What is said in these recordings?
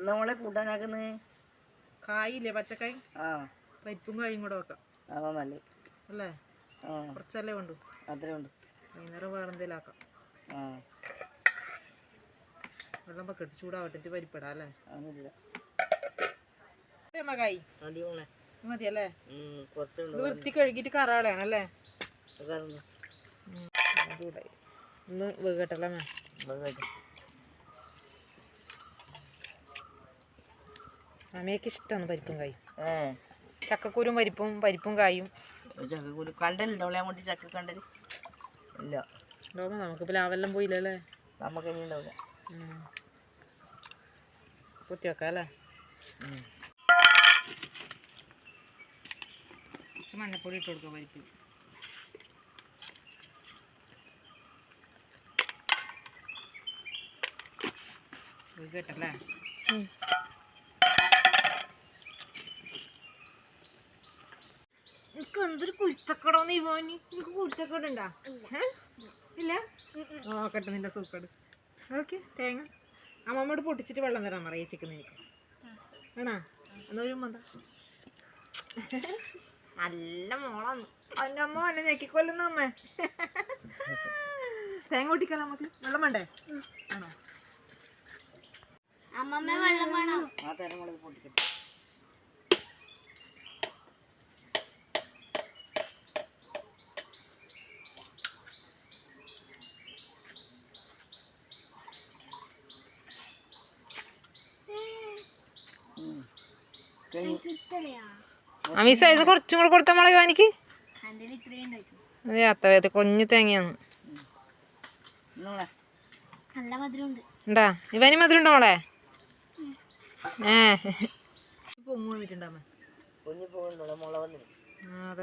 എന്നാ മോളെ കൂട്ടാനാക്കുന്നത് കായില്ലേ പച്ചക്കായ്? ആ. പരിപ്പും കായും കൂടെ വെക്കാം. അതാ നല്ലത്. അല്ലേ? ആ. കുറച്ചല്ലേ വേണ്ടു? അത്രേ ഉണ്ട് വൈകുന്നേരം വേറെ എന്തെങ്കിലും ആക്കാം. ആ. വെള്ളം പക്കെട്ട് ചൂടാവട്ടെ പരിപ്പിടാം അല്ലേ? അതൊന്നുമില്ല. കായ്. മതി മോളെ. മതിയല്ലേ? വൃത്തി കഴുകിയിട്ട് കറാളയാണ് അല്ലേ? ഒന്ന് വേകട്ടല്ലേ അമ്മയൊക്കെ ഇഷ്ടമാണ് പരിപ്പും കായും. ചക്കക്കൂരും പരിപ്പും പരിപ്പും കായും. ചക്കക്കൂര് കണ്ടല്ലോ അങ്ങോട്ട് ചക്ക കണ്ടത് ഇല്ല. ലോമ നമുക്കിപ്പോൾ ലാവെല്ലാം പോയില്ലല്ലേ? നമുക്ക് ഇനി ഉണ്ടാവില്ല കുത്തി വെക്കാം അല്ലേ. കുറച്ച് മഞ്ഞപ്പൊടി ഇട്ട് കൊടുക്കാം പരിപ്പ്. കേട്ടല്ലേ? എനിക്ക് എന്തൊരു കുരുത്തക്കടോന്ന് ഇവോനി എനിക്ക് കുരുത്തക്കട ഉണ്ടാ ഇല്ല? നോക്കട്ടെ നിന്റെ സൂക്കട്. ഓക്കെ തേങ്ങ. അമ്മമ്മോട് പൊട്ടിച്ചിട്ട് വെള്ളം തരാൻ പറയാ ചിക്കുന്ന എനിക്ക് ആണോ എന്നാ ഒരു മന്ത. നല്ല മോളാണ് അതിന്റെ അമ്മ എന്നെ ഞെക്കിക്കൊല്ലുന്ന അമ്മ. തേങ്ങ പൊട്ടിക്കാലോ നമുക്ക് വെള്ളം വേണ്ടേ? ആണോ അമ്മമ്മ വെള്ളം വേണം. ആ തേങ്ങ പൊട്ടിക്കട്ടെ. ഇത്രയാ അമീസ ഇത് കുറച്ചും കൂടെ കൊടുത്താൽ മുളക് അതെ അത്ര കൊഞ്ഞു തേങ്ങയാണ്. ഉണ്ടാ ഇവന് മധുരം ഉണ്ടോ മോളെ ഏ. പൊങ്ങ് വന്നിട്ടുണ്ടാമേ ആ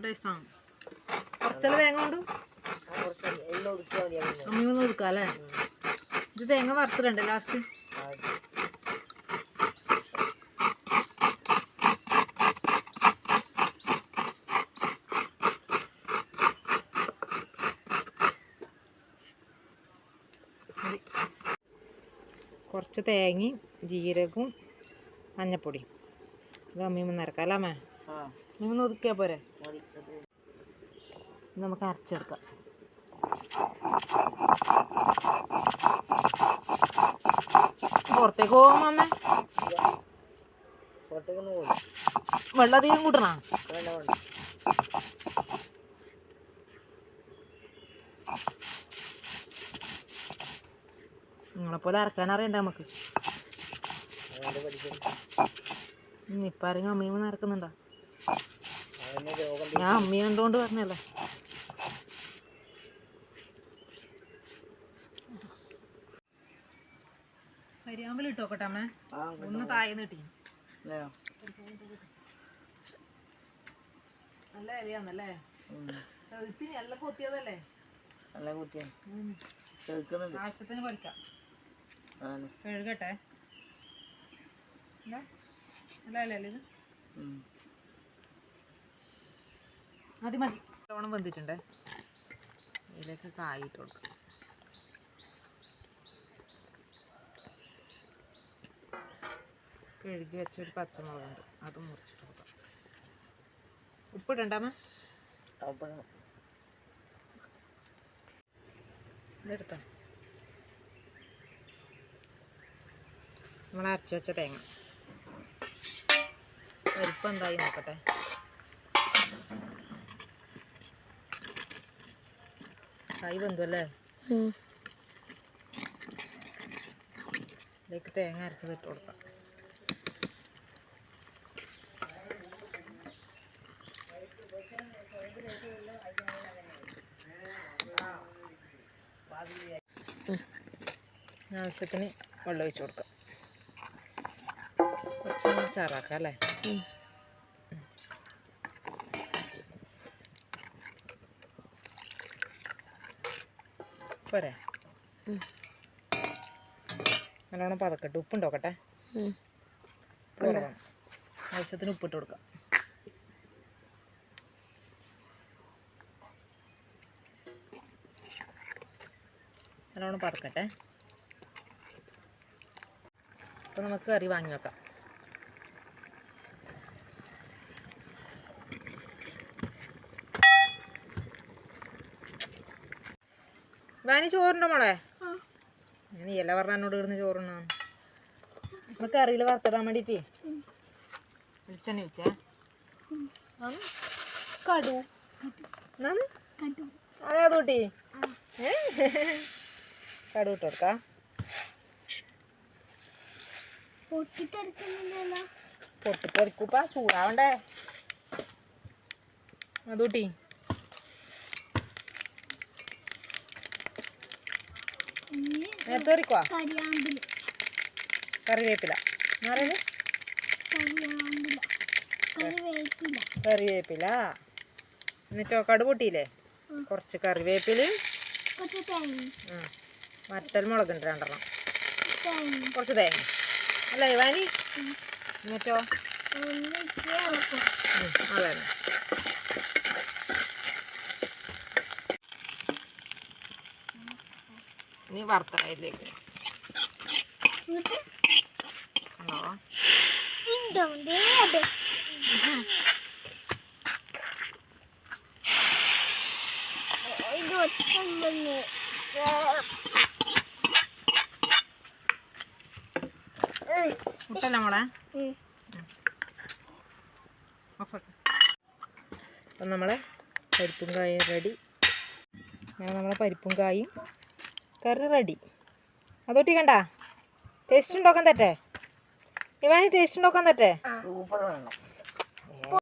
ടേസ്റ്റാണ് കുറച്ചല്ലേ തേങ്ങ കൊണ്ട്. ഒതുക്കാം അല്ലേ? ഇത് തേങ്ങ വറുത്തിട്ടുണ്ട് ലാസ്റ്റ് കുറച്ച് തേങ്ങയും ജീരകവും മഞ്ഞപ്പൊടിയും. ഇത് അമ്മീമ്മ നിരക്കാം അല്ലേ അമ്മേ? അമ്മീമ ഒതുക്കിയാൽ പോരെ? നമുക്ക് അരച്ചെടുക്കാം. പുറത്തേക്ക് പോകുമ്പോ അമ്മ? വെള്ളം അധികം കൂട്ടണോ വേണ്ട വേണ്ട നിങ്ങളെപ്പോലെ അറക്കാൻ അറിയണ്ട നമുക്ക്? ഇപ്പം ആരെങ്കിലും അമ്മയും നടക്കുന്നുണ്ടോ ഞാൻ അമ്മ കണ്ടുകൊണ്ട് പറഞ്ഞല്ലേ കരിയാമ്പൽ ഇട്ടോക്കട്ടെ അമ്മ. ഒന്ന് താഴെ കിട്ടി നല്ല ഇലയാന്നല്ലേ? നല്ല കുത്തിയതല്ലേ എല്ലാം കൊത്തിയതല്ലേ നല്ല കേൾക്കുന്നുണ്ട് ആവശ്യത്തിന് പറിക്കാം കഴുകട്ടെ. ഇലയല്ലേ ഇത്. മതി മതി. ഓണം വെന്തിട്ടുണ്ടേ? ഇതിലേക്ക് കായിട്ട് കൊടുക്കാം. കഴുകി വെച്ചൊരു പച്ചമുളകുണ്ട്. അത് മുറിച്ചിട്ട് കൊടുക്കാം. ഉപ്പിടണ്ടാമ ഇതെടുത്താ ഇതെടുത്തോ. നമ്മൾ അരച്ച് വെച്ച തേങ്ങ. പരിപ്പ് എന്തായി നോക്കട്ടെ. കായ് വെന്തു അല്ലേ ഇതിലേക്ക് തേങ്ങ അരച്ചത് ഇട്ട് കൊടുക്കാം. ആവശ്യത്തിന് വെള്ളം ഒഴിച്ചു കൊടുക്കാം. കുറച്ചും ചാറാക്കാം അല്ലേ പോരെ. നല്ലോണം പതക്കട്ടെ. ഉപ്പുണ്ടോക്കട്ടെ ഉപ്പ് കുറവാണ്. ആവശ്യത്തിന് ഉപ്പിട്ട് കൊടുക്കാം. നല്ലോണം പതക്കട്ടെ. അപ്പോൾ നമുക്ക് കറി വാങ്ങി വെക്കാം. വാനി ചോറുണ്ടോ മോളെ? നീ അല്ല പറഞ്ഞ എന്നോട് ചോറുണ്ണാ നമുക്ക് കറിയിൽ വറുത്തിടാൻ വേണ്ടിട്ടേ വിളിച്ചെണ്ണ വെച്ചേ കടു. അതെ കൂട്ടി? കടു ഇട്ട് കൊടുക്കാം. പൊട്ടിത്തെറിക്കൂപ്പ ചൂടാവണ്ടേ? അത് കറിവേപ്പില. കറിവേപ്പില. എന്നിട്ടോ കടു പൊട്ടിയില്ലേ കുറച്ച് കറിവേപ്പിലയും വറ്റൽ മുളകുണ്ട് രണ്ടെണ്ണം. കുറച്ച് തേങ്ങ. അല്ലേ വാനി എന്നിട്ടോ? അതെ ഇനി വറുത്തതിലേക്ക് ഹലോ? മുട്ടല്ല മോളെ? ഓഫാക്ക് അപ്പം നമ്മളെ പരിപ്പും കായും റെഡി. ഞാൻ നമ്മളെ പരിപ്പും കായും കറി റെഡി. അതോട്ടി കണ്ട? ടേസ്റ്റ് ഉണ്ടാക്കാൻ തട്ടെ. ഇവാനി ടേസ്റ്റ് ഉണ്ടാക്കാൻ തട്ടെ. സൂപ്പർ വേണം.